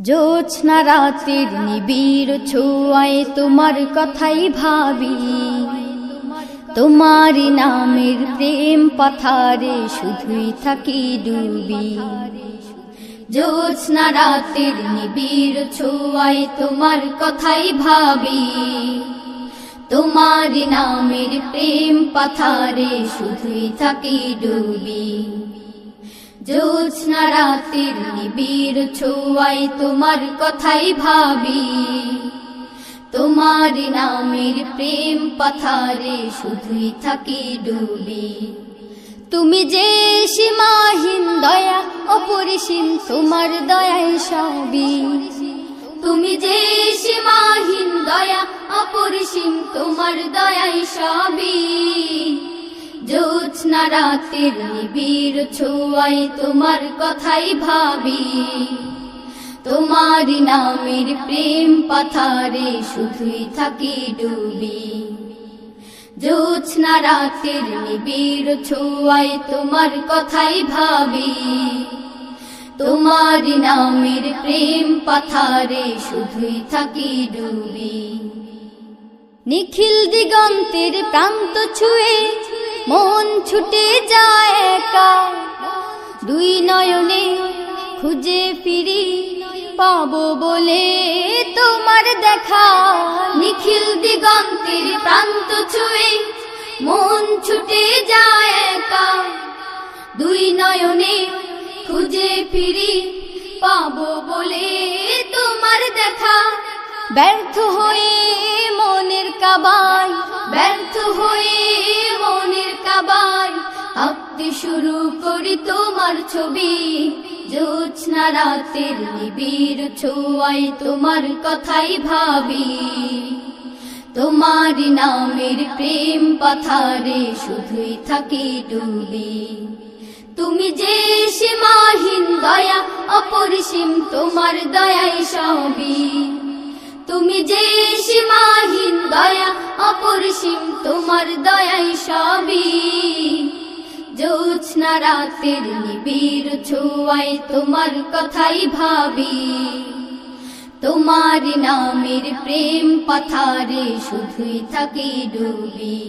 জোছনা রাতের নিবিড় ছোঁয়ায় তোমার কথাই ভাবি। তোমার নামের প্রেম পাথারে শুধুই থাকি ডুবি। জোছনা রাতের নিবিড় ছোঁয়ায় তোমার কথাই ভাবি। তোমার নামের প্রেম পাথারে শুধুই থাকি ডুবি। জোছনা রাতের নিবিড় ছোঁয়ায় তোমার কথাই ভাবি। তোমার নামের প্রেম পাথারে শুধুই থাকি ডুবি। তুমি যে সীমাহীন দয়া, অপরিসীম তোমার দয়ায় সবই। তুমি যে সীমাহীন দয়া, অপরিসীম তোমার দয়ায় সবই। জোৎস্না রাতের নিবিড় ছোঁয়ায় তোমার কথাই ভাবি। তোমার নামের প্রেম পাথারে শুধুই থাকি ডুবি। জোৎস্না রাতের নিবিড় ছোঁয়ায় তোমার কথাই ভাবি। তোমার নামের প্রেম পাথারে শুধুই থাকি ডুবি। নিখিল দিগন্তের প্রান্ত ছুঁয়ে মন ছুটে যায় একা। দুই নয়নে খুঁজে ফিরি, পাবো বলে তোমার দেখা। নিখিল দিগন্তের প্রান্ত ছুঁয়ে মন ছুটে যায় একা। দুই নয়নে খুঁজে ফিরি, পাবো বলে তোমার দেখা। ব্যর্থ হয়ে মনের কাবাই ব্যর্থ হয়ে মনের কাবাই আঁকতে শুরু করি তোমার ছবি জোৎস্না রাতের নিবিড় ছোঁয়ায় তোমার কথাই ভাবি। তোমার নামের প্রেম পাথারে শুধুই থাকি ডুবি। তুমি যে সীমাহীন দয়া, অপরিসীম তোমার দয়াই সবই। তুমি যে অপরিসীম তোমার দয়াই সবই। জোৎস্না রাতের নিবিড় ছোঁয়ায় তোমার কথাই ভাবি। তোমার নামের প্রেম পাথারে শুধুই থাকি ডুবি।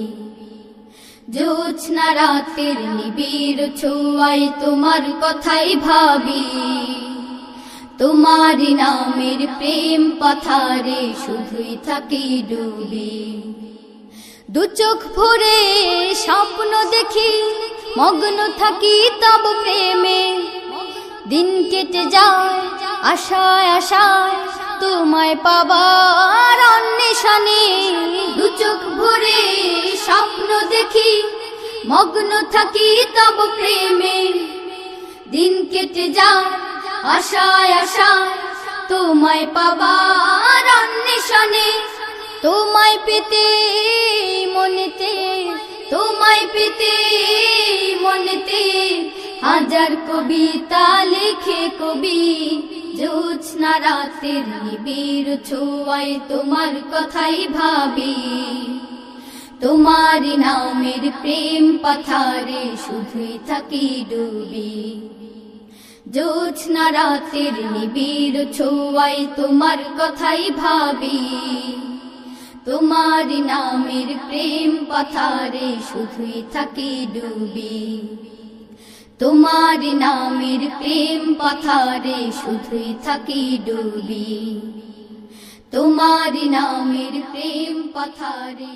জোৎস্না রাতের নিবিড় ছোঁয়ায় তোমার কথাই ভাবি। তোমার নামের প্রেম পাথারে শুধুই থাকি ডুবি। দু চোখ ভরে স্বপ্ন দেখি, মগ্ন থাকি তব প্রেমে। দিন কেটে যায়, আশায় আশায় তোমায় পাবার অন্বেষণে। দু চোখ ভরে স্বপ্ন দেখি, মগ্ন থাকি তব প্রেমে। দিন কেটে যায়, আশায় আশায় তোমায় পাবার অন্বেষণে। তোমায় পেতে পেতে মনেতে হাজার কবিতা লেখে কবি জোৎস্না রাতের নিবিড় ছোঁয়ায় তোমার কথাই ভাবি। তোমার নামের প্রেম পাথারে শুধুই থাকি ডুবি। জোৎস্না রাতের নিবিড় ছোঁয়ায় তোমার কথাই ভাবি। তোমার নামের প্রেম পাথারে শুধুই থাকি ডুবি। তোমার নামের প্রেম পাথারে শুধুই থাকি ডুবি। তোমার নামের প্রেম পাথারে